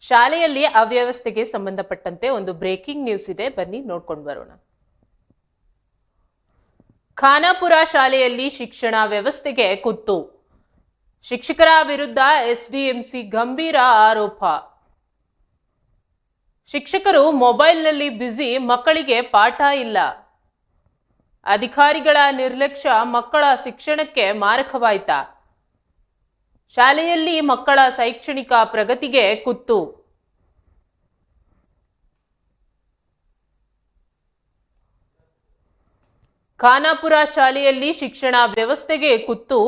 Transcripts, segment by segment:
ಶಾಲೆಯಲ್ಲಿ ಅವ್ಯವಸ್ಥೆಗೆ ಸಂಬಂಧಪಟ್ಟಂತೆ ಒಂದು ಬ್ರೇಕಿಂಗ್ ನ್ಯೂಸ್ ಇದೆ. ಬನ್ನಿ ನೋಡ್ಕೊಂಡು ಬರೋಣ. ಖಾನಾಪುರ ಶಾಲೆಯಲ್ಲಿ ಶಿಕ್ಷಣ ವ್ಯವಸ್ಥೆಗೆ ಕುತ್ತು. ಶಿಕ್ಷಕರ ವಿರುದ್ಧ ಎಸ್ಡಿಎಂಸಿ ಗಂಭೀರ ಆರೋಪ. ಶಿಕ್ಷಕರು ಮೊಬೈಲ್ನಲ್ಲಿ ಬ್ಯುಸಿ ಮಕ್ಕಳಿಗೆ ಪಾಠ ಇಲ್ಲ. ಅಧಿಕಾರಿಗಳ ನಿರ್ಲಕ್ಷ್ಯ ಮಕ್ಕಳ ಶಿಕ್ಷಣಕ್ಕೆ ಮಾರಕವಾಯ್ತಾ? ಶಾಲೆಯಲ್ಲಿ ಮಕ್ಕಳ ಶೈಕ್ಷಣಿಕ ಪ್ರಗತಿಗೆ ಕುತ್ತು. ಖಾನಾಪುರ ಶಾಲೆಯಲ್ಲಿ ಶಿಕ್ಷಣ ವ್ಯವಸ್ಥೆಗೆ ಕುತ್ತು,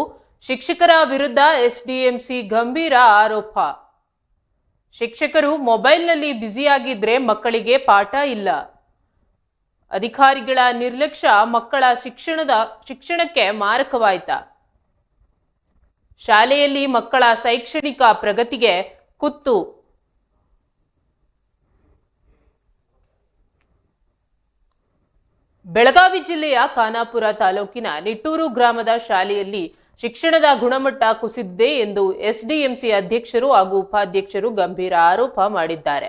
ಶಿಕ್ಷಕರ ವಿರುದ್ಧ ಎಸ್ಡಿಎಂಸಿ ಗಂಭೀರ ಆರೋಪ. ಶಿಕ್ಷಕರು ಮೊಬೈಲ್ನಲ್ಲಿ ಬ್ಯುಸಿಯಾಗಿದ್ರೆ ಮಕ್ಕಳಿಗೆ ಪಾಠ ಇಲ್ಲ. ಅಧಿಕಾರಿಗಳ ನಿರ್ಲಕ್ಷ್ಯ ಮಕ್ಕಳ ಶಿಕ್ಷಣದ, ಶಿಕ್ಷಣಕ್ಕೆ ಮಾರಕವಾಯ್ತಾ. ಶಾಲೆಯಲ್ಲಿ ಮಕ್ಕಳ ಶೈಕ್ಷಣಿಕ ಪ್ರಗತಿಗೆ ಕುತ್ತು. ಬೆಳಗಾವಿ ಜಿಲ್ಲೆಯ ಖಾನಾಪುರ ತಾಲೂಕಿನ ನಿಟ್ಟೂರು ಗ್ರಾಮದ ಶಾಲೆಯಲ್ಲಿ ಶಿಕ್ಷಣದ ಗುಣಮಟ್ಟ ಕುಸಿದಿದೆ ಎಂದು ಎಸ್ಡಿಎಂಸಿ ಅಧ್ಯಕ್ಷರು ಹಾಗೂ ಉಪಾಧ್ಯಕ್ಷರು ಗಂಭೀರ ಆರೋಪ ಮಾಡಿದ್ದಾರೆ.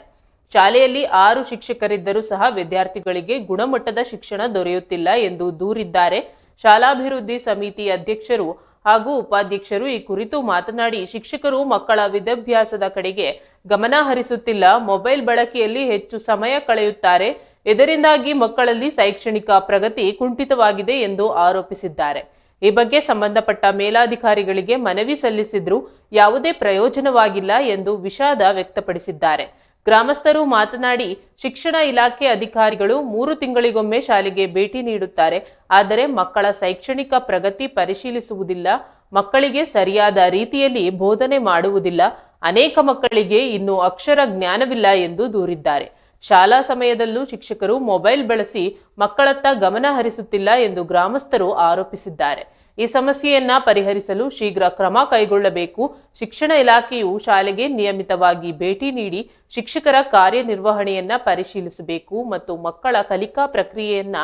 ಶಾಲೆಯಲ್ಲಿ ಆರು ಶಿಕ್ಷಕರಿದ್ದರೂ ಸಹ ವಿದ್ಯಾರ್ಥಿಗಳಿಗೆ ಗುಣಮಟ್ಟದ ಶಿಕ್ಷಣ ದೊರೆಯುತ್ತಿಲ್ಲ ಎಂದು ದೂರಿದ್ದಾರೆ. ಶಾಲಾಭಿವೃದ್ಧಿ ಸಮಿತಿ ಅಧ್ಯಕ್ಷರು ಹಾಗೂ ಉಪಾಧ್ಯಕ್ಷರು ಈ ಕುರಿತು ಮಾತನಾಡಿ ಶಿಕ್ಷಕರು ಮಕ್ಕಳ ವಿದ್ಯಾಭ್ಯಾಸದ ಕಡೆಗೆ ಗಮನ ಹರಿಸುತ್ತಿಲ್ಲ. ಮೊಬೈಲ್ ಬಳಕೆಯಲ್ಲಿ ಹೆಚ್ಚು ಸಮಯ ಕಳೆಯುತ್ತಾರೆ. ಇದರಿಂದಾಗಿ ಮಕ್ಕಳಲ್ಲಿ ಶೈಕ್ಷಣಿಕ ಪ್ರಗತಿ ಕುಂಠಿತವಾಗಿದೆ ಎಂದು ಆರೋಪಿಸಿದ್ದಾರೆ. ಈ ಬಗ್ಗೆ ಸಂಬಂಧಪಟ್ಟ ಮೇಲಾಧಿಕಾರಿಗಳಿಗೆ ಮನವಿ ಸಲ್ಲಿಸಿದ್ರೂ ಯಾವುದೇ ಪ್ರಯೋಜನವಾಗಿಲ್ಲ ಎಂದು ವಿಷಾದ ವ್ಯಕ್ತಪಡಿಸಿದ್ದಾರೆ. ಗ್ರಾಮಸ್ಥರು ಮಾತನಾಡಿ, ಶಿಕ್ಷಣ ಇಲಾಖೆ ಅಧಿಕಾರಿಗಳು ಮೂರು ತಿಂಗಳಿಗೊಮ್ಮೆ ಶಾಲೆಗೆ ಭೇಟಿ ನೀಡುತ್ತಾರೆ. ಆದರೆ ಮಕ್ಕಳ ಶೈಕ್ಷಣಿಕ ಪ್ರಗತಿ ಪರಿಶೀಲಿಸುವುದಿಲ್ಲ. ಮಕ್ಕಳಿಗೆ ಸರಿಯಾದ ರೀತಿಯಲ್ಲಿ ಬೋಧನೆ ಮಾಡುವುದಿಲ್ಲ. ಅನೇಕ ಮಕ್ಕಳಿಗೆ ಇನ್ನೂ ಅಕ್ಷರ ಜ್ಞಾನವಿಲ್ಲ ಎಂದು ದೂರಿದ್ದಾರೆ. ಶಾಲಾ ಸಮಯದಲ್ಲೂ ಶಿಕ್ಷಕರು ಮೊಬೈಲ್ ಬಳಸಿ ಮಕ್ಕಳತ್ತ ಗಮನ ಹರಿಸುತ್ತಿಲ್ಲ ಎಂದು ಗ್ರಾಮಸ್ಥರು ಆರೋಪಿಸಿದ್ದಾರೆ. ಈ ಸಮಸ್ಯೆಯನ್ನ ಪರಿಹರಿಸಲು ಶೀಘ್ರ ಕ್ರಮ ಕೈಗೊಳ್ಳಬೇಕು. ಶಿಕ್ಷಣ ಇಲಾಖೆಯು ಶಾಲೆಗೆ ನಿಯಮಿತವಾಗಿ ಭೇಟಿ ನೀಡಿ ಶಿಕ್ಷಕರ ಕಾರ್ಯನಿರ್ವಹಣೆಯನ್ನ ಪರಿಶೀಲಿಸಬೇಕು ಮತ್ತು ಮಕ್ಕಳ ಕಲಿಕಾ ಪ್ರಕ್ರಿಯೆಯನ್ನ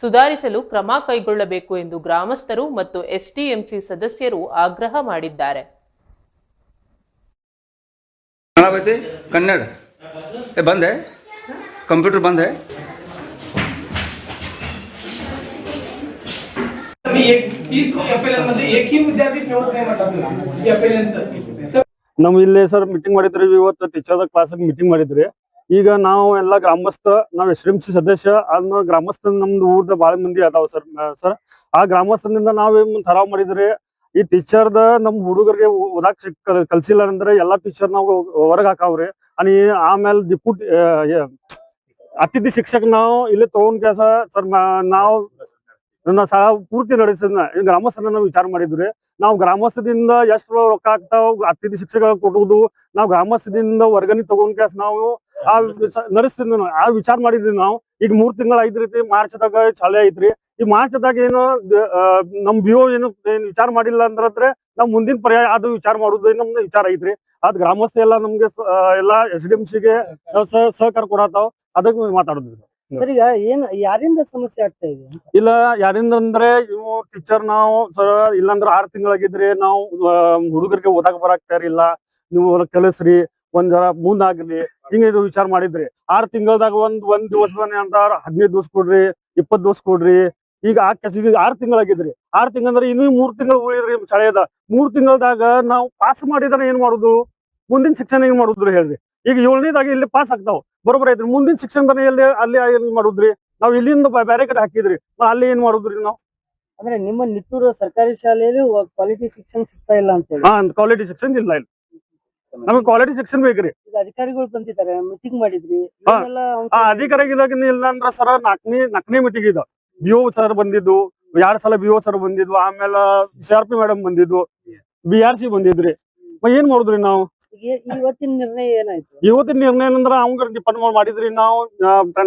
ಸುಧಾರಿಸಲು ಕ್ರಮ ಕೈಗೊಳ್ಳಬೇಕು ಎಂದು ಗ್ರಾಮಸ್ಥರು ಮತ್ತು ಎಸ್ಡಿಎಂಸಿ ಸದಸ್ಯರು ಆಗ್ರಹ ಮಾಡಿದ್ದಾರೆ. ಕನ್ನಡ. ಬಂದೆ? ಕಂಪ್ಯೂಟರ್ ಬಂದೆ? ನಾವು ಇಲ್ಲಿ ಸರ್ ಮೀಟಿಂಗ್ ಮಾಡಿದ್ರಿ ಇವತ್ತು ಟೀಚರ್ ಕ್ಲಾಸ್ ಮೀಟಿಂಗ್ ಮಾಡಿದ್ರಿ. ಈಗ ನಾವು ಎಲ್ಲ ಗ್ರಾಮಸ್ಥ, ನಾವ್ ಎಸ್ ಸಿ ಸದಸ್ಯ ಅದನ್ನ ಗ್ರಾಮಸ್ಥ ನಮ್ದು ಊರ್ದ ಬಾಳ ಮಂದಿ ಅದಾವ ಸರ್ ಸರ್. ಆ ಗ್ರಾಮಸ್ಥನಿಂದ ನಾವ್ ಥರಾವ್ ಮಾಡಿದ್ರಿ, ಈ ಟೀಚರ್ದ ನಮ್ ಹುಡುಗರಿಗೆ ಓದಾಕ್ ಕಲ್ಸಿಲ್ಲ ಅಂದ್ರೆ ಎಲ್ಲಾ ಟೀಚರ್ ನಾವು ಹೊರಗ್ ಹಾಕಾವ್ರಿ. ಅನಿ ಆಮೇಲೆ ಡಿಪ್ಯೂಟಿ ಅತಿಥಿ ಶಿಕ್ಷಕ ನಾವು ಇಲ್ಲಿ ತಗೊಂಡ್ ಕೆಲಸ, ಸರ್ ನಾವು ನನ್ನ ಸ್ಥಳ ಪೂರ್ತಿ ನಡೆಸಿದ್ನ. ಗ್ರಾಮಸ್ಥರನ್ನ ವಿಚಾರ ಮಾಡಿದ್ರಿ, ನಾವು ಗ್ರಾಮಸ್ಥದಿಂದ ಎಷ್ಟು ರೊಕ್ಕ ಆಗ್ತಾವ ಅತಿಥಿ ಶಿಕ್ಷಕ ಕೊಡುವುದು, ನಾವು ಗ್ರಾಮಸ್ಥದಿಂದ ವರ್ಗಣಿ ತಗೊಂಡ್ ಕ್ಯಾಸ್ ನಾವು ಆ ನಡೆಸ್ತಿದ್ ನಡೆಸ್ತಿದ್ವಿ ಆ ವಿಚಾರ ಮಾಡಿದ್ವಿ ನಾವು ಈಗ ಮೂರ್ ತಿಂಗಳ ಐದ್ ರೀತಿ ಮಾರ್ಚ್ದಾಗ ಚಾಲೆ ಐತ್ರಿ. ಈ ಮಾರ್ಚ್ದಾಗ ಏನು ನಮ್ ಬಿಒ ಏನು ವಿಚಾರ ಮಾಡಿಲ್ಲ ಅಂದ್ರೆ ನಾವ್ ಮುಂದಿನ ಪರ್ಯಾಯ ಅದು ವಿಚಾರ ಮಾಡುದು ನಮ್ದು ವಿಚಾರ ಐತ್ರಿ. ಅದ್ ಗ್ರಾಮಸ್ಥ ಎಲ್ಲ ನಮ್ಗೆ ಎಲ್ಲಾ ಎಸ್ ಡಿ ಎಂ ಸಿಗೆ ಸಹಕಾರ ಕೊಡತಾವ್. ಅದಕ್ಕೆ ಮಾತಾಡುದು ಸರ್ ಈಗ ಏನ್ ಯಾರಿಂದ ಸಮಸ್ಯೆ ಆಗ್ತಾ ಇದೆ ಇಲ್ಲ ಯಾರಿಂದ ಅಂದ್ರೆ ಇವು ಟೀಚರ್ ನಾವು ಸರ್ ಇಲ್ಲಾಂದ್ರೆ ಆರ್ ತಿಂಗಳಾಗಿದ್ರೆ ನಾವು ಹುಡುಗರಿಗೆ ಓದಾಕ ಬರಾಕ್ ಇಲ್ಲ ನೀವು ಕಲಿಸ್ರಿ ಒಂದ್ ಜರ ಮುಂದಾಗ್ಲಿ ಹಿಂಗ ಇದು ವಿಚಾರ ಮಾಡಿದ್ರಿ. ಆರ್ ತಿಂಗಳದಾಗ ಒಂದ್ ಒಂದ್ ದಿವಸ ಬನ್ನಿ ಅಂತ ಹದಿನೈದು ದಿವಸ ಕೊಡ್ರಿ ಇಪ್ಪತ್ ದಿವಸ ಕೊಡ್ರಿ. ಈಗ ಆ ಕೆಸ ಈಗ ಆರ್ ತಿಂಗಳಾಗಿದ್ರಿ. ಆರ್ ತಿಂಗಳಂದ್ರೆ ಇನ್ನೂ ಮೂರ್ ತಿಂಗಳು ಉಳಿದ್ರಿ ಶಾಲೆಯದ ಮೂರ್ ತಿಂಗಳದಾಗ ನಾವು ಪಾಸ್ ಮಾಡಿದ್ರೆ ಏನ್ ಮಾಡುದು? ಮುಂದಿನ ಶಿಕ್ಷಣ ಏನ್ ಮಾಡುದ್ರಿ ಹೇಳ್ರಿ. ಈಗ ಏಳನೇದಾಗ ಇಲ್ಲಿ ಪಾಸ್ ಆಗ್ತಾವ. ಬರೋಬ್ಬರ ಐತ್ರಿ. ಮುಂದಿನ ಶಿಕ್ಷಣದನ್ನ ಎಲ್ಲಿ ಅಲ್ಲಿ ಏನ್ ಮಾಡುದ್ರಿ? ನಾವ್ ಇಲ್ಲಿಂದ ಬೇರೆ ಕಡೆ ಹಾಕಿದ್ರಿ. ಅಲ್ಲಿ ಏನ್ ಮಾಡುದ್ರಿ ನಾವು? ಅಂದ್ರೆ ನಿಮ್ಮ ನಿಟ್ಟೂರು ಸರ್ಕಾರಿ ಶಾಲೆಯಲ್ಲಿ ಕ್ವಾಲಿಟಿ ಶಿಕ್ಷಣ ಸಿಗ್ತಾ ಇಲ್ಲ ಅಂತ ಹೇಳಿ. ಹಾ ಕ್ವಾಲಿಟಿ ಶಿಕ್ಷಣ ಇಲ್ಲ ಇಲ್ಲಿ. ನಮಗೆ ಕ್ವಾಲಿಟಿ ಶಿಕ್ಷಣ ಬೇಕ್ರಿ. ಈಗ ಅಧಿಕಾರಿಗಳು ಬಂದಿದ್ದಾರೆ ಮೀಟಿಂಗ್ ಮಾಡಿದ್ರಿ. ಆ ಅಧಿಕಾರಿಗಿದಾಗ ಇಲ್ಲ ಅಂದ್ರ ಸರ ನಾಲ್ಕನೇ ನಾಲ್ಕನೇ ಮೀಟಿಂಗ್ ಇದು. ಬಿ ಓ ಸರ್ ಬಂದಿದ್ದು ಎರಡ್ ಸಲ ಬಿ ಓ ಸರ್ ಬಂದಿದ್ವು ಆಮೇಲೆ ಸಿ ಆರ್ ಪಿ ಮೇಡಮ್ ಬಂದಿದ್ವು ಬಿ ಆರ್ ಸಿ ಬಂದಿದ್ರಿ. ಮ ಏನ್ ಮಾಡುದ್ರಿ ನಾವು? ಇವತ್ತಿನ ನಿರ್ಣಯ ಏನಾಯ್ತು? ಇವತ್ತಿನ ನಿರ್ಣಯ ಅಂದ್ರ ಅವಂಗ ಡಿಪೆಂಡ್ ಮಾಡಿದ್ರಿ ನಾವು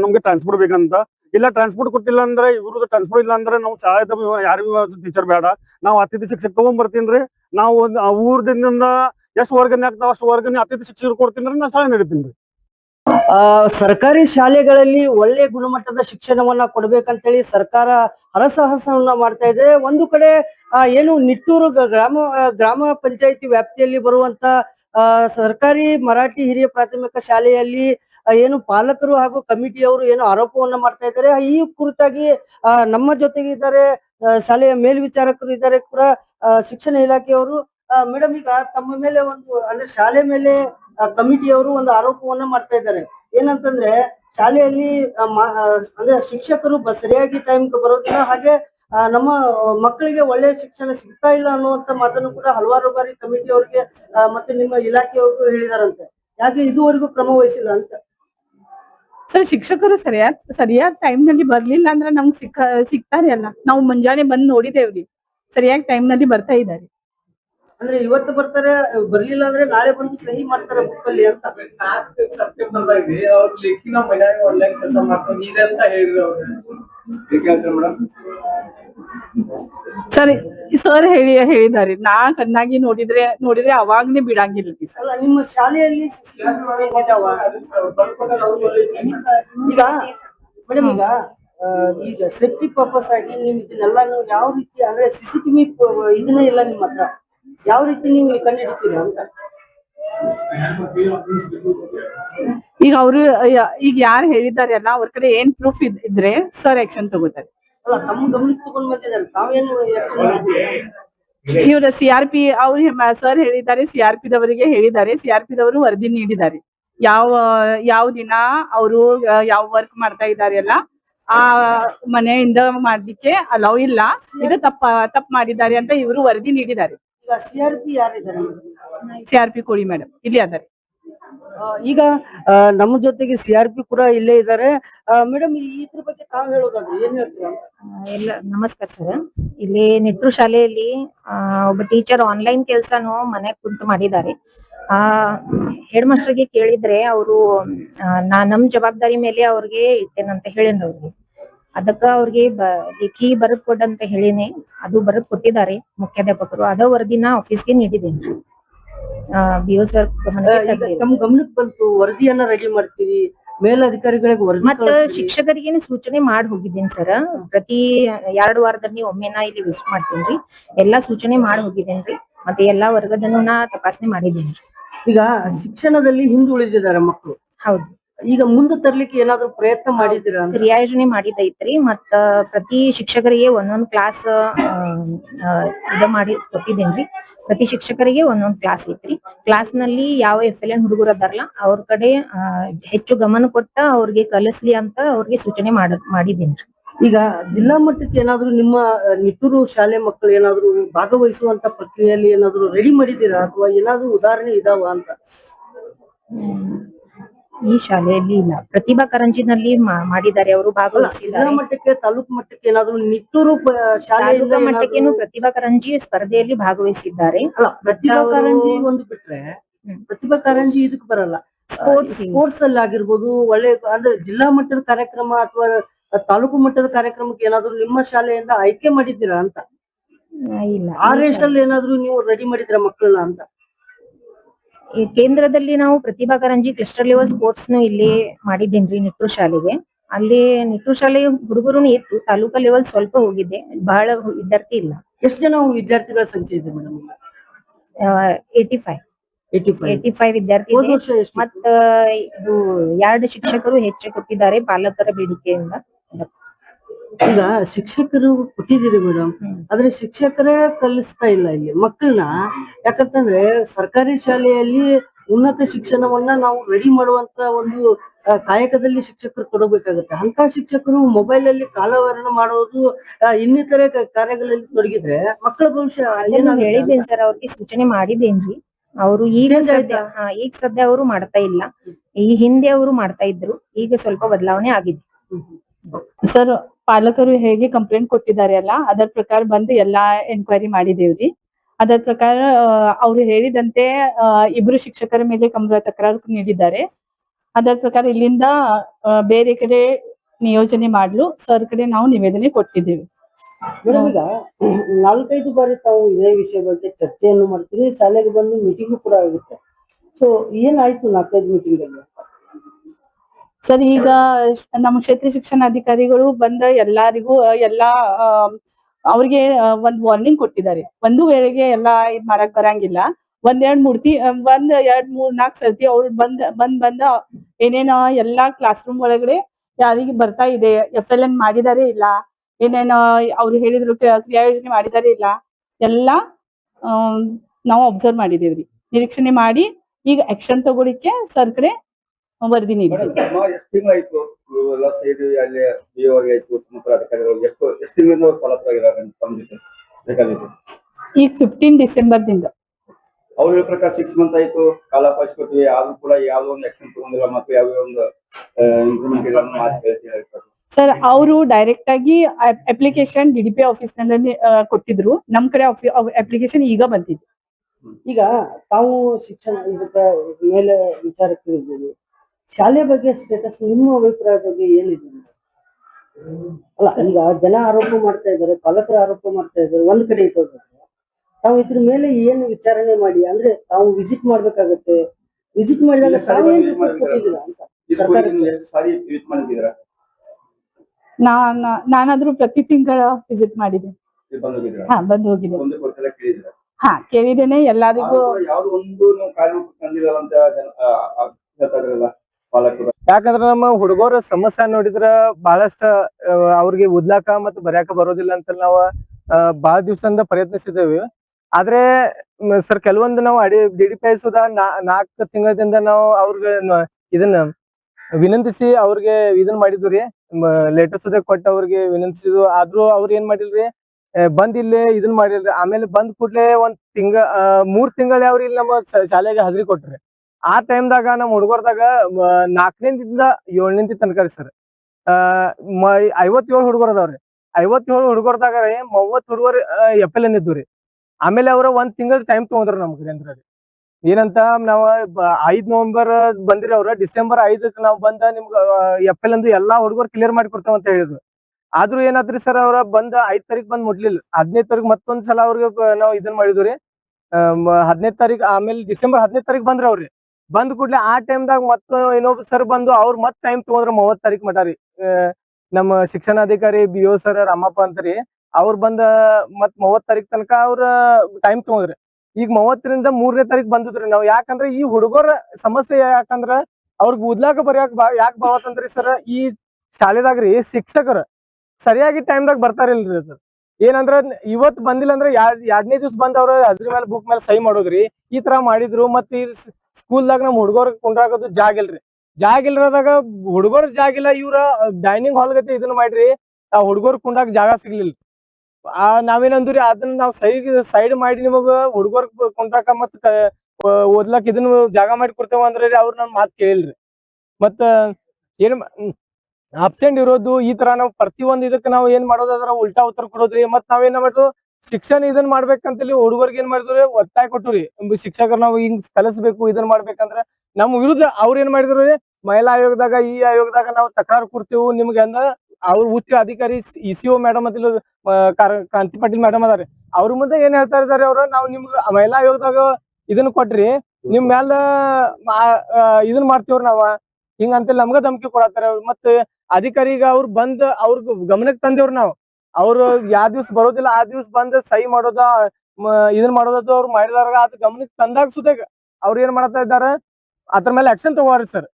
ನಮ್ಗೆ ಟ್ರಾನ್ಸ್ಪೋರ್ಟ್ ಬೇಕಂತ. ಇಲ್ಲ ಟ್ರಾನ್ಸ್ಪೋರ್ಟ್ ಕೊಟ್ಟಿಲ್ಲ ಅಂದ್ರೆ ಇವ್ರದ್ದು ಟ್ರಾನ್ಸ್ಪೋರ್ಟ್ ಇಲ್ಲ ಅಂದ್ರೆ ನಾವು ಶಾಲೆ ಯಾರಿಗೂ ಟೀಚರ್ ಬೇಡ. ನಾವು ಅತಿಥಿ ಶಿಕ್ಷಕ ತಗೊಂಡ್ ಬರ್ತೀನಿ ನಾವು ಊರ್ದಿಂದ ಎಷ್ಟು ವರ್ಗನೆ ಆಗ್ತಾವ ಅಷ್ಟು ವರ್ಗನೇ ಅತಿಥಿ ಶಿಕ್ಷಕರು ಕೊಡ್ತೀನಿ ನಾ ಶಾಲೆ ನಡೀತೀನಿ ಆ ಸರ್ಕಾರಿ ಶಾಲೆಗಳಲ್ಲಿ ಒಳ್ಳೆ ಗುಣಮಟ್ಟದ ಶಿಕ್ಷಣವನ್ನ ಕೊಡ್ಬೇಕಂತೇಳಿ ಸರ್ಕಾರ ಹರಸಾಹಸವನ್ನ ಮಾಡ್ತಾ ಇದ್ರೆ ಒಂದು ಕಡೆ ಆ, ಏನು ನಿಟ್ಟೂರು ಗ್ರಾಮ ಗ್ರಾಮ ಪಂಚಾಯತಿ ವ್ಯಾಪ್ತಿಯಲ್ಲಿ ಬರುವಂತ ಸರ್ಕಾರಿ ಮರಾಠಿ ಹಿರಿಯ ಪ್ರಾಥಮಿಕ ಶಾಲೆಯಲ್ಲಿ ಏನು ಪಾಲಕರು ಹಾಗೂ ಕಮಿಟಿಯವರು ಏನು ಆರೋಪವನ್ನ ಮಾಡ್ತಾ ಇದ್ದಾರೆ. ಈ ಕುರಿತಾಗಿ ನಮ್ಮ ಜೊತೆಗೆ ಇದ್ದಾರೆ ಶಾಲೆಯ ಮೇಲ್ವಿಚಾರಕರು ಇದ್ದಾರೆ ಕೂಡ ಶಿಕ್ಷಣ ಇಲಾಖೆಯವರು. ಮೇಡಮ್ ಈಗ ತಮ್ಮ ಮೇಲೆ ಒಂದು, ಅಂದ್ರೆ ಶಾಲೆ ಮೇಲೆ ಕಮಿಟಿಯವರು ಒಂದು ಆರೋಪವನ್ನ ಮಾಡ್ತಾ ಇದ್ದಾರೆ. ಏನಂತಂದ್ರೆ, ಶಾಲೆಯಲ್ಲಿ ಅಂದ್ರೆ ಶಿಕ್ಷಕರು ಸರಿಯಾಗಿ ಟೈಮ್ ಬರೋದಿಲ್ಲ. ಹಾಗೆ ನಮ್ಮ ಮಕ್ಕಳಿಗೆ ಒಳ್ಳೆಯ ಶಿಕ್ಷಣ ಸಿಗ್ತಾ ಇಲ್ಲ ಅನ್ನುವಂತ ಮಾತನ್ನು ಕೂಡ ಹಲವಾರು ಬಾರಿ ಕಮಿಟಿ ಅವರಿಗೆ ಮತ್ತೆ ನಿಮ್ಮ ಇಲಾಖೆಯವ್ರಿಗೂ ಹೇಳಿದಾರಂತೆ. ಯಾಕೆ ಇದುವರೆಗೂ ಕ್ರಮ ವಹಿಸಿಲ್ಲ ಅಂತ? ಸರ್ ಶಿಕ್ಷಕರು ಸರಿಯಾದ ಸರಿಯಾದ ಟೈಮ್ನಲ್ಲಿ ಬರ್ಲಿಲ್ಲ ಅಂದ್ರೆ ನಮ್ಗೆ ಸಿಕ್ಕ ಸಿಗ್ತಾರೆ ಅಲ್ಲ. ನಾವು ಮುಂಜಾನೆ ಬಂದು ನೋಡಿದೇವ್ರಿ ಸರಿಯಾಗಿ ಟೈಮ್ನಲ್ಲಿ ಬರ್ತಾ ಇದ್ದಾರೆ. ಅಂದ್ರೆ ಇವತ್ತು ಬರ್ತಾರೆ ಬರ್ಲಿಲ್ಲ ಅಂದ್ರೆ ನಾಳೆ ಬಂದು ಸಹಿ ಮಾಡ್ತಾರೆ ಬುಕ್ ಅಲ್ಲಿ ಅಂತ. ಸೆಪ್ಟೆಂಬರ್ ಅವ್ರ ಲೆಕ್ಕಿನ ಮನ್ಯಾಗ ಆನ್ಲೈನ್ ಕೆಲಸ ಮಾಡ್ತಾರೆ. ಇದೆ ಅಂತ ಹೇಳಿದ್ರು ಅವ್ರು? ಮೇಡಮ್? ಸರ್ ಸರ್ ಹೇಳಿ ಹೇಳಿದಾರೆ ನಾ ಕಣ್ಣಾಗಿ ನೋಡಿದ್ರೆ ನೋಡಿದ್ರೆ ಅವಾಗ್ನೇ ಬಿಡಂಗಿಲ್ಲ ಸರ್ ಅಲ್ಲ ನಿಮ್ಮ ಶಾಲೆಯಲ್ಲಿ? ಈಗ ಮೇಡಮ್ ಈಗ ಈಗ ಸೇಫ್ಟಿ ಪರ್ಪಸ್ ಆಗಿ ನೀವು ಇದನ್ನೆಲ್ಲ ಯಾವ ರೀತಿ ಅಂದ್ರೆ ಸಿಸಿ ಟಿವಿ ಇದನ್ನೇ ಇಲ್ಲ ನಿಮ್ಮ ಹತ್ರ. ಯಾವ ರೀತಿ ನೀವು ಕಂಡುಹಿಡಿತೀರಿ ಅಂತ? ಈಗ ಅವರು ಈಗ ಯಾರು ಹೇಳಿದ್ದಾರೆ ಅಲ್ಲ ಅವ್ರ ಕಡೆ ಏನ್ ಪ್ರೂಫ್ ಇದ್ರೆ ಸರ್ ಆಕ್ಷನ್ ತಗೋತಾರೆ. ಅಲ್ಲ ತಮ್ಮ ಗಮನಕ್ಕೆ ತಗೊಂಡ್ ಬಂದಿದ್ದಾರೆ. ತಾವೇನು? ಇವ್ರ ಸಿ ಆರ್ ಪಿ ಅವ್ರು ಸರ್ ಹೇಳಿದ್ದಾರೆ ಸಿಆರ್ಪಿ ಆರ್ ಪಿ ದವರಿಗೆ ಹೇಳಿದ್ದಾರೆ. ಸಿಆರ್ಪಿ ಆರ್ ಪಿ ದವರು ವರದಿ ನೀಡಿದ್ದಾರೆ. ಯಾವ ಯಾವ ದಿನ ಅವರು ಯಾವ ವರ್ಕ್ ಮಾಡ್ತಾ ಇದ್ದಾರೆ ಅಲ್ಲ ಆ ಮನೆಯಿಂದ ಮಾಡ್ಲಿಕ್ಕೆ ಅಲೌ ಇಲ್ಲ. ಇದು ತಪ್ಪ ತಪ್ಪು ಮಾಡಿದ್ದಾರೆ ಅಂತ ಇವರು ವರದಿ ನೀಡಿದ್ದಾರೆ. ಈಗ ಸಿ ಆರ್ ಪಿ ಯಾರಿದ್ದಾರೆ? ಸಿ ಆರ್ ಪಿ ಕೊಡಿ ಮೇಡಮ್ ಇಲ್ಲಿ ಅದಾರೆ. ಈಗ ನಮ್ಮ ಜೊತೆಗೆ ಸಿ ಆರ್ ಪಿ ಕೂಡ ಇಲ್ಲೇ ಇದ್ದಾರೆ ಮೇಡಮ್ ಇದ್ರ ಬಗ್ಗೆ ತಾವ್ ಹೇಳೋದಾದ್ರೆ ಏನ್ ಹೇಳ್ತೀರಾ? ಎಲ್ಲ, ನಮಸ್ಕಾರ ಸರ್ ಇಲ್ಲಿ ನಿಟ್ರು ಶಾಲೆಯಲ್ಲಿ ಒಬ್ಬ ಟೀಚರ್ ಆನ್ಲೈನ್ ಕೆಲ್ಸಾನು ಮನೆಗ್ ಕುಂತು ಮಾಡಿದ್ದಾರೆ. ಆ ಹೆಡ್ ಮಾಸ್ಟರ್ಗೆ ಕೇಳಿದ್ರೆ ಅವರು ನಾ, ನಮ್ ಜವಾಬ್ದಾರಿ ಮೇಲೆ ಅವ್ರಿಗೆ ಇಟ್ಟೇನಂತ ಹೇಳಿನ ಅವ್ರಿಗೆ. ಅದಕ್ಕ ಅವ್ರಿಗೆ ಬಿಕಿ ಬರದ್ ಕೊಡಂತ ಹೇಳಿನಿ. ಅದು ಬರದ್ ಕೊಟ್ಟಿದ್ದಾರೆ ಮುಖ್ಯಾಧ್ಯಾಪಕರು. ಅದ ವರದಿನ ಆಫೀಸ್ಗೆ ನೀಡಿದ್ದೇನೆ. ಬಿ ಒ ಸರ್ ಆ, ಗಮನಕ್ಕೆ ಈಗ ತಂದಿದೆ. ತಮ್ಮ ಗಮನಕ್ಕೆ ಬಂತು ವರದಿಯನ್ನ ರೆಡಿ ಮಾಡ್ತೀವಿ ಮೇಲಧಿಕಾರಿಗಳಿಗೆ ವರದಿ ಮತ್ತ. ಶಿಕ್ಷಕರಿಗೇನು ಸೂಚನೆ ಮಾಡಿ ಹೋಗಿದ್ದೀನಿ ಸರ್ ಪ್ರತಿ ಎರಡು ವಾರದಲ್ಲಿ ಒಮ್ಮೆ ನಾ ಇಲ್ಲಿ ವಿಸಿಟ್ ಮಾಡ್ತೀನಿ ಎಲ್ಲಾ ಸೂಚನೆ ಮಾಡಿ ಹೋಗಿದ್ದೀನಿ ಮತ್ತೆ ಎಲ್ಲಾ ವರ್ಗದನ್ನು ನಾ ತಪಾಸಣೆ ಮಾಡಿದ್ದೀನಿ ಈಗ ಶಿಕ್ಷಣದಲ್ಲಿ ಹಿಂದುಳಿದಿದ್ದಾರೆ ಮಕ್ಕಳು. ಹೌದು. ಈಗ ಮುಂದೆ ತರ್ಲಿಕ್ಕೆ ಏನಾದ್ರು ಪ್ರಯತ್ನ ಮಾಡಿದ್ದೀರಾ ಅಂತ ಕ್ರಿಯಾಯೋಜನೆ ಮಾಡಿದೈತ್ರಿ ಮತ್ತ ಪ್ರತಿ ಶಿಕ್ಷಕರಿಗೆ ಒಂದೊಂದ್ ಕ್ಲಾಸ್ ಇದ ಮಾಡಿ ಕೊಟ್ಟಿದ್ದೇನ್ರಿ. ಪ್ರತಿ ಶಿಕ್ಷಕರಿಗೆ ಒಂದೊಂದ್ ಕ್ಲಾಸ್ ಐತ್ರಿ. ಕ್ಲಾಸ್ನಲ್ಲಿ ಯಾವ ಎಫ್ ಎಲ್ ಎನ್ ಹುಡುಗರು ಅದಾರಲ್ಲ ಅವ್ರ ಕಡೆ ಹೆಚ್ಚು ಗಮನ ಕೊಟ್ಟ ಅವ್ರಿಗೆ ಕಲಿಸ್ಲಿ ಅಂತ ಅವ್ರಿಗೆ ಸೂಚನೆ ಮಾಡ ಮಾಡಿದ್ದೇನ್ರಿ. ಈಗ ಜಿಲ್ಲಾ ಮಟ್ಟಕ್ಕೆ ಏನಾದ್ರು ನಿಮ್ಮ ನಿಟ್ಟೂರು ಶಾಲೆ ಮಕ್ಕಳು ಏನಾದ್ರು ಭಾಗವಹಿಸುವಂತ ಪ್ರಕ್ರಿಯೆಯಲ್ಲಿ ಏನಾದ್ರು ರೆಡಿ ಮಾಡಿದೀರಾ ಅಥವಾ ಏನಾದ್ರು ಉದಾಹರಣೆ ಇದಾವ ಅಂತ? ಈ ಶಾಲೆಯಲ್ಲಿ ಇಲ್ಲ. ಪ್ರತಿಭಾ ಕಾರಂಜಿನಲ್ಲಿ ಮಾಡಿದ್ದಾರೆ. ಅವರು ಭಾಗವಹಿಸಿದ್ದಾರೆ. ಮಟ್ಟಕ್ಕೆ ತಾಲೂಕು ಮಟ್ಟಕ್ಕೆ ಏನಾದ್ರು ನಿಟ್ಟೂರು ತಾಲೂಕಾ ಮಟ್ಟಕ್ಕೇನು ಪ್ರತಿಭಾ ಕಾರಂಜಿ ಸ್ಪರ್ಧೆಯಲ್ಲಿ ಭಾಗವಹಿಸಿದ್ದಾರೆ. ಅಲ್ಲ ಪ್ರತಿಭಾ ಕರಂಜಿ ಒಂದು ಬಿಟ್ರೆ ಪ್ರತಿಭಾ ಕಾರಂಜಿ ಇದಕ್ ಬರಲ್ಲ. ಸ್ಪೋರ್ಟ್ಸ್ ಸ್ಪೋರ್ಟ್ಸ್ ಅಲ್ಲಿ ಆಗಿರ್ಬೋದು ಒಳ್ಳೆ ಅಂದ್ರೆ ಜಿಲ್ಲಾ ಮಟ್ಟದ ಕಾರ್ಯಕ್ರಮ ಅಥವಾ ತಾಲೂಕು ಮಟ್ಟದ ಕಾರ್ಯಕ್ರಮಕ್ಕೆ ಏನಾದ್ರು ನಿಮ್ಮ ಶಾಲೆಯಿಂದ ಆಯ್ಕೆ ಮಾಡಿದ್ದೀರಾ ಅಂತ? ಆ, ಇಲ್ಲ. ಆ ಅಲ್ಲಿ ಏನಾದ್ರು ನೀವು ರೆಡಿ ಮಾಡಿದ್ರ ಮಕ್ಕಳನ್ನ ಅಂತ? ಈ ಕೇಂದ್ರದಲ್ಲಿ ನಾವು Pratibha Karanji cluster level sports ನು ಇಲ್ಲಿ ಮಾಡಿದ್ದೇನ್ರಿ ನಿಟ್ಟೂರು ಶಾಲೆಗೆ. ಅಲ್ಲಿ ನಿಟ್ಟೂರು ಶಾಲೆ ಹುಡುಗರು ಇತ್ತು ತಾಲೂಕಾ ಲೆವೆಲ್ ಸ್ವಲ್ಪ ಹೋಗಿದ್ದೆ ಬಹಳ ವಿದ್ಯಾರ್ಥಿ ಇಲ್ಲ. ಎಷ್ಟು ಜನ ವಿದ್ಯಾರ್ಥಿಗಳ ಸಂಖ್ಯೆ ಇದೆ madam eighty five eighty five ವಿದ್ಯಾರ್ಥಿ ಮತ್ತ ಇದು ಎರಡು ಶಿಕ್ಷಕರು ಹೆಚ್ಚು ಕೊಟ್ಟಿದ್ದಾರೆ ಪಾಲಕರ ಬೇಡಿಕೆಯಿಂದ. ಅದಕ್ಕೆ. ಈಗ ಶಿಕ್ಷಕರು ಕೊಟ್ಟಿದ್ದೀರಿ ಮೇಡಮ್. ಆದ್ರೆ ಶಿಕ್ಷಕರೇ ಕಲಿಸ್ತಾ ಇಲ್ಲ ಇಲ್ಲಿ. ಮಕ್ಕಳನ್ನ ಯಾಕಂತಂದ್ರೆ ಸರ್ಕಾರಿ ಶಾಲೆಯಲ್ಲಿ ಉನ್ನತ ಶಿಕ್ಷಣವನ್ನ ನಾವು ರೆಡಿ ಮಾಡುವಂತ ಒಂದು ಕಾಯಕದಲ್ಲಿ ಶಿಕ್ಷಕರು ತೊಡಗಬೇಕಾಗುತ್ತೆ. ಅಂತ ಶಿಕ್ಷಕರು ಮೊಬೈಲ್ ಅಲ್ಲಿ ಕಾಲವರಣ ಮಾಡೋದು ಇನ್ನಿತರ ಕಾರ್ಯಗಳಲ್ಲಿ ತೊಡಗಿದ್ರೆ ಮಕ್ಕಳ ಭವಿಷ್ಯ. ಹೇಳಿದ್ದೇನೆ ಸರ್ ಅವ್ರಿಗೆ ಸೂಚನೆ ಮಾಡಿದ್ದೇನ್ರಿ. ಅವರು ಈಗ ಸದ್ಯ ಹಾ ಈಗ ಸದ್ಯ ಅವರು ಮಾಡ್ತಾ ಇಲ್ಲ. ಈ ಹಿಂದೆ ಅವರು ಮಾಡ್ತಾ ಇದ್ರು. ಈಗ ಸ್ವಲ್ಪ ಬದಲಾವಣೆ ಆಗಿದೆ. ಸರ್ ಪಾಲಕರು ಹೇಗೆ ಕಂಪ್ಲೇಂಟ್ ಕೊಟ್ಟಿದ್ದಾರೆ ಅಲ್ಲ, ಅದರ ಪ್ರಕಾರ ಬಂದು ಎಲ್ಲಾ ಎನ್ಕ್ವೈರಿ ಮಾಡಿದೇವ್ರಿ ಅದರ ಪ್ರಕಾರ ಅವ್ರು ಹೇಳಿದಂತೆ ಇಬ್ರು ಶಿಕ್ಷಕರ ಮೇಲೆ ಕಂಬ ತಕರಾರು ನೀಡಿದ್ದಾರೆ. ಅದರ ಪ್ರಕಾರ ಇಲ್ಲಿಂದ ಬೇರೆ ಕಡೆ ನಿಯೋಜನೆ ಮಾಡಲು, ಸರ್ ಕಡೆ ನಾವು ನಿವೇದನೆ ಕೊಟ್ಟಿದ್ದೇವೆ. ನಾಲ್ಕೈದು ಬಾರಿ ತಾವು ಇದೇ ವಿಷಯ ಬಗ್ಗೆ ಚರ್ಚೆಯನ್ನು ಮಾಡ್ತೀವಿ ಶಾಲೆಗೆ ಬಂದು ಮೀಟಿಂಗ್ ಕೂಡ ಆಗುತ್ತೆ. ಸೊ ಏನಾಯ್ತು ನಾಲ್ಕೈದು ಮೀಟಿಂಗ್ ಅಲ್ಲಿ? ಸರ್, ಈಗ ನಮ್ಮ ಕ್ಷೇತ್ರ ಶಿಕ್ಷಣಾಧಿಕಾರಿಗಳು ಬಂದ ಎಲ್ಲರಿಗೂ ಎಲ್ಲಾ ಅವ್ರಿಗೆ ಒಂದ್ ವಾರ್ನಿಂಗ್ ಕೊಟ್ಟಿದ್ದಾರೆ. ಒಂದು ವೇಳೆಗೆ ಎಲ್ಲಾ ಇದ್ ಮಾಡಕ್ ಬರಂಗಿಲ್ಲ. ಒಂದ್ ಮೂರ್ತಿ ಒಂದ್ ಎರಡ್ ಮೂರ್ ನಾಲ್ಕ್ ಸರ್ತಿ ಅವ್ರು ಬಂದ್ ಬಂದ್, ಬಂದ, ಏನೇನ ಎಲ್ಲಾ ಕ್ಲಾಸ್ ರೂಮ್ ಒಳಗಡೆ ಯಾರಿಗೆ ಬರ್ತಾ ಇದೆ ಎಫ್ ಎಲ್ ಎನ್ ಮಾಡಿದಾರೆ ಇಲ್ಲ, ಏನೇನ ಅವ್ರು ಹೇಳಿದ್ರು ಕ್ರಿಯಾ ಯೋಜನೆ ಮಾಡಿದಾರೆ ಇಲ್ಲ, ಎಲ್ಲಾ ನಾವು ಅಬ್ಸರ್ವ್ ಮಾಡಿದೇವ್ರಿ. ನಿರೀಕ್ಷಣೆ ಮಾಡಿ ಈಗ ಆಕ್ಷನ್ ತಗೊಳಿಕ್ಕೆ ಸರ್ ಕಡೆ ವರದಿ ಬೇಕಾಗಿತ್ತು. ಈಗ ಫಿಫ್ಟೀನ್ ಡಿಸೆಂಬರ್ ದಿಂದ. ಅವ್ರ ಹೇಳೋ ಪ್ರಕಾರ ಸಿಕ್ಸ್ ಮಂತ್ ಆಯ್ತು ಕಾಲಾವಕಾಶ ಕೊಟ್ಟಿವಿ ಆದ್ರೂ ಕೂಡ ಯಾವ್ದೋ ಒಂದು ಆಕ್ಷನ್ ತಗೊಂಡಿಲ್ಲ ಮತ್ತೆ ಯಾವ ಒಂದು ಇಂಪ್ರೂವ್ಮೆಂಟ್ ಇಲ್ಲ ಅನ್ನೋ ಮಾತು ಹೇಳ್ತಾರೆ ಸರ್ ಅವರು ಡೈರೆಕ್ಟ್ ಆಗಿ ಅಪ್ಲಿಕೇಶನ್ ಡಿ ಡಿ ಪಿ ಆಫೀಸ್ನಲ್ಲಿ ಕೊಟ್ಟಿದ್ರು. ನಮ್ ಕಡೆ ಅಪ್ಲಿಕೇಶನ್ ಈಗ ಬಂದಿದೆ. ಈಗ ತಾವು ಶಿಕ್ಷಣ ಇದಕ್ಕ ಮೇಲೆ ವಿಚಾರಕ್ಕೆ ಶಾಲೆ ಬಗ್ಗೆ ಸ್ಟೇಟಸ್ ನಿಮ್ಮ ಅಭಿಪ್ರಾಯ ಬಗ್ಗೆ ಏನಿದೆ ಅಲ್ಲ ಈಗ ಜನ ಆರೋಪ ಮಾಡ್ತಾ ಇದ್ದಾರೆ ಪಾಲಕರು ಆರೋಪ ಮಾಡ್ತಾ ಇದ್ದಾರೆ ಒಂದ್ ಕಡೆ ಇಟ್ಟೋಗ್ಬೇಕು ತಾವು ಇದ್ರ ಮೇಲೆ ಏನು ವಿಚಾರಣೆ ಮಾಡಿ ಅಂದ್ರೆ ತಾವು ವಿಸಿಟ್ ಮಾಡ್ಬೇಕಾಗತ್ತೆ ವಿಸಿಟ್ ಮಾಡಿದಾಗ ತಾವು ಏನ್ report ಕೊಟ್ಟಿದ್ದೀರಾ ಅಂತ ನಾನ್ ನಾನಾದ್ರೂ ಪ್ರತಿ ತಿಂಗಳ ವಿಸಿಟ್ ಮಾಡಿದೆ ಹಾ ಬಂದು ಹೋಗಿದೆ ಹಾ ಕೇಳಿದ್ದೇನೆ ಎಲ್ಲರಿಗೂ ಯಾವ್ದು ಒಂದು ಅಂತ ಹೇಳ್ತಾ ಇದ್ರಲ್ಲ ಯಾಕಂದ್ರ ನಮ್ಮ ಹುಡುಗರ ಸಮಸ್ಯೆ ನೋಡಿದ್ರ ಬಹಳಷ್ಟ ಅವ್ರಿಗೆ ಓದ್ಲಾಕ ಮತ್ತ ಬರ್ಯಾಕ ಬರೋದಿಲ್ಲ ಅಂತ ನಾವ್ ಬಹಳ ದಿವಸದಿಂದ ಪ್ರಯತ್ನಿಸಿದ್ದೇವೆ. ಆದ್ರೆ ಸರ್ ಕೆಲವೊಂದು ನಾವು ಅಡಿ ಡಿ ಡಿ ಪಿ ನಾಲ್ಕು ತಿಂಗಳಿಂದ ನಾವು ಅವ್ರಿಗೆ ಇದನ್ನ ವಿನಂತಿಸಿ ಅವ್ರಿಗೆ ಇದನ್ನ ಮಾಡಿದ್ವಿ ರೀ. ಲೆಟರ್ ಸುದ ಕೊಟ್ಟು ಅವ್ರಿಗೆ ವಿನಂತಿಸಿದ್ವು. ಆದ್ರೂ ಅವ್ರ ಏನ್ ಮಾಡಿಲ್ರಿ ಬಂದ್ ಇಲ್ಲೇ ಇದನ್ನ ಮಾಡಿಲ್ರಿ ಆಮೇಲೆ ಬಂದ್ ಕೂಡ್ಲೆ ಒಂದ್ ತಿಂಗ ಮೂರ್ ತಿಂಗಳ ಅವ್ರ ಇಲ್ಲಿ ನಮ್ಮ ಶಾಲೆಗೆ ಹಾಜರಿ ಕೊಟ್ರಿ ಆ ಟೈಮ್ದಾಗ ನಮ್ಮ ಹುಡುಗರ್ದಾಗ ನಾಲ್ಕನೇದಿಂದ ಏಳನಿಂದ ತನಕ ರೀ ಸರ್. ಐವತ್ತೇಳು ಹುಡುಗರು ಅದಾವ್ರಿ. ಐವತ್ತೇಳು ಹುಡುಗರ್ದಾಗ ರೀ ಮೂವತ್ ಹುಡುಗರು ಎಫ್ ಎಲ್ ಎನ್ ಇದ್ದು ರೀ. ಆಮೇಲೆ ಅವ್ರ ಒಂದ್ ತಿಂಗಳ ಟೈಮ್ ತಗೊಂಡ್ರು ನಮ್ಗೆ ಅಂದ್ರ ಏನಂತ ನಾವ್ ಐದ್ ನವೆಂಬರ್ ಬಂದ್ರಿ ಅವ್ರ, ಡಿಸೆಂಬರ್ ಐದಕ್ ನಾವ್ ಬಂದ ನಿಮ್ಗ ಎಫ್ ಎಲ್ ಎಲ್ಲಾ ಹುಡುಗರು ಕ್ಲಿಯರ್ ಮಾಡಿ ಕೊಡ್ತಾವ ಅಂತ ಹೇಳಿದ್ರು. ಆದ್ರೂ ಏನಾದ್ರಿ ಸರ್ ಅವ್ರ ಬಂದ ಐದ್ ತಾರೀಕ್ ಬಂದ್ ಮುಟ್ಲಿಲ್ಲ. ಹದಿನೈದು ತಾರೀಕ್ ಮತ್ತೊಂದ್ ಸಲ ಅವ್ರಿಗೆ ನಾವ್ ಇದನ್ ಮಾಡಿದ್ವಿ ರೀ. ಹದಿನೈದ್ ತಾರೀಕ್, ಆಮೇಲೆ ಡಿಸೆಂಬರ್ ಹದಿನೈದು ತಾರೀಕ್ ಬಂದ್ರಿ ಅವ್ರಿ. ಬಂದ್ ಕೂಡ್ಲೆ ಆ ಟೈಮ್ದಾಗ ಮತ್ತ ಇನ್ನೊಬ್ಬ ಸರ್ ಬಂದು ಅವ್ರ ಮತ್ ಟೈಮ್ ತಗೊಂಡ್ರ ಮೂವತ್ ತಾರೀಕ್ ಮಟ ರೀ. ನಮ್ಮ ಶಿಕ್ಷಣಾಧಿಕಾರಿ ಬಿ ಓ ಸರ್ ರಾಮಪ್ಪ ರೀ. ಅವ್ರ ಬಂದ ಮತ್ ಮೂವತ್ ತಾರೀಕ್ ತನಕ ಅವ್ರ ಟೈಮ್ ತಗೊಂಡ್ರಿ. ಈಗ ಮೂವತ್ತರಿಂದ ಮೂರನೇ ತಾರೀಕ್ ಬಂದಿದ್ರಿ ನಾವ್. ಯಾಕಂದ್ರ ಈ ಹುಡುಗರ ಸಮಸ್ಯೆ ಯಾಕಂದ್ರ ಅವ್ರಿಗೆ ಓದ್ಲಾಕ ಬರ್ಯಾಕ ಬಾ, ಯಾಕೆ ಬಾವತ್ತಂದ್ರಿ ಸರ್ ಈ ಶಾಲೆದಾಗ್ರಿ ಶಿಕ್ಷಕರು ಸರಿಯಾಗಿ ಟೈಮ್ದಾಗ ಬರ್ತಾರಿಲ್ರಿ ಸರ್ ಏನಂದ್ರ ಇವತ್ ಬಂದಿಲ್ಲ ಅಂದ್ರೆ ಎರಡ್ ಎರಡನೇ ದಿವ್ಸ ಬಂದ್ ಅವ್ರ ಅದ್ರ ಮೇಲೆ ಬುಕ್ ಮೇಲೆ ಸಹಿ ಮಾಡೋದ್ರಿ. ಈ ತರ ಮಾಡಿದ್ರು. ಮತ್ ಈ ಸ್ಕೂಲ್ದಾಗ ನಮ್ ಹುಡುಗರ್ ಕುಂಡ್ರಾಕೋದು ಜಾಗ ಇಲ್ರಿ. ಜಾಗ ಇಲ್ರದಾಗ ಹುಡುಗರ್ ಜಾಗ ಇಲ್ಲ, ಇವ್ರ ಡೈನಿಂಗ್ ಹಾಲ್ ಗತಿ ಇದನ್ನ ಮಾಡ್ರಿ, ಆ ಹುಡುಗರ್ ಕುಂಡಾಕ್ ಜಾಗ ಸಿಗ್ಲಿಲ್ಲ ಆ ನಾವೇನಂದ್ರಿ ಅದನ್ನ ನಾವ್ ಸೈಡ್ ಸೈಡ್ ಮಾಡಿ ನಿಮಗ ಹುಡುಗರ್ ಕುಂಡ್ರಾಕ ಮತ್ ಓದ್ಲಕ್ ಇದನ್ನ ಜಾಗ ಮಾಡಿ ಕೊಡ್ತೇವ ಅಂದ್ರಿ ಅವ್ರ ನನ್ ಮಾತ್ ಕೇಳಿಲ್ರಿ. ಮತ್ತ, ಏನ್ ಅಬ್ಸೆಂಟ್ ಇರೋದು ಈ ತರ ನಾವ್ ಪ್ರತಿಯೊಂದ್ ಇದಕ್ ನಾವ್ ಏನ್ ಮಾಡೋದಾದ್ರ ಉಲ್ಟಾ ಉತ್ತರ ಕೊಡೋದ್ರಿ ಮತ್ ನಾವೇನ್ ಮಾಡೋದು ಶಿಕ್ಷಣ ಇದನ್ ಮಾಡ್ಬೇಕಂತೇಳಿ ಹುಡುಗರ್ಗೆ ಏನ್ ಮಾಡಿದ್ರು? ಒತ್ತಾಯ ಕೊಟ್ಟುರಿ ಶಿಕ್ಷಕರು ನಾವು ಹಿಂಗ್ ಕಲಿಸ್ಬೇಕು, ಇದನ್ ಮಾಡ್ಬೇಕಂದ್ರ ನಮ್ ವಿರುದ್ಧ ಅವ್ರ ಏನ್ ಮಾಡಿದ್ರು ಮಹಿಳಾ ಆಯೋಗದಾಗ, ಈ ಆಯೋಗದಾಗ ನಾವು ತಕರಾರು ಕೊಡ್ತೇವು. ನಿಮ್ಗೆ ಅಂದ, ಅವ್ರ ಉಚ್ಚ ಅಧಿಕಾರಿ ಇ ಸಿ ಮೇಡಮ್ ಅಂತ ಕ್ರಾಂತಿ ಪಾಟೀಲ್ ಮೇಡಮ್ ಅದಾರ ಅವ್ರ ಮುಂದೆ ಏನ್ ಹೇಳ್ತಾ ಇದಾರೆ ಅವ್ರ? ನಾವು ನಿಮ್ಗ ಮಹಿಳಾ ಆಯೋಗದಾಗ ಇದನ್ನ ಕೊಟ್ರಿ. ನಿಮ್ ಮ್ಯಾಲ ಇದನ್ ಮಾಡ್ತೇವ್ರಿ ನಾವ. ಹಿಂಗಂತೇಳಿ ನಮ್ಗ ಧಮಕಿ ಕೊಡತ್ತಾರ ಮತ್ತೆ ಅಧಿಕಾರಿಗ ಅವ್ರು ಬಂದ್ ಅವ್ರ ಗಮನಕ್ಕೆ ತಂದೇವ್ರಿ ನಾವು. ಅವ್ರು ಯಾವ ದಿವ್ಸ ಬರೋದಿಲ್ಲ, ಆ ದಿವ್ಸ ಬಂದ್ ಸಹಿ ಮಾಡೋದ ಇದನ್ ಮಾಡೋದ ಅವ್ರು ಮಾಡಿದಾಗ ಅದ್ ಗಮನಕ್ಕೆ ತಂದಾಗ ಸುತ್ತ ಅವ್ರು ಏನ್ ಮಾಡ್ತಾ ಇದಾರ ಅದ್ರ ಮೇಲೆ ಆಕ್ಷನ್ ತಗೋರಿ ಸರ್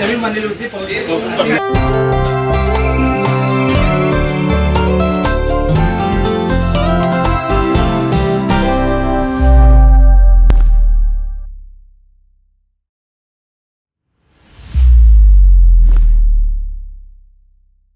नवीन मंदिर होती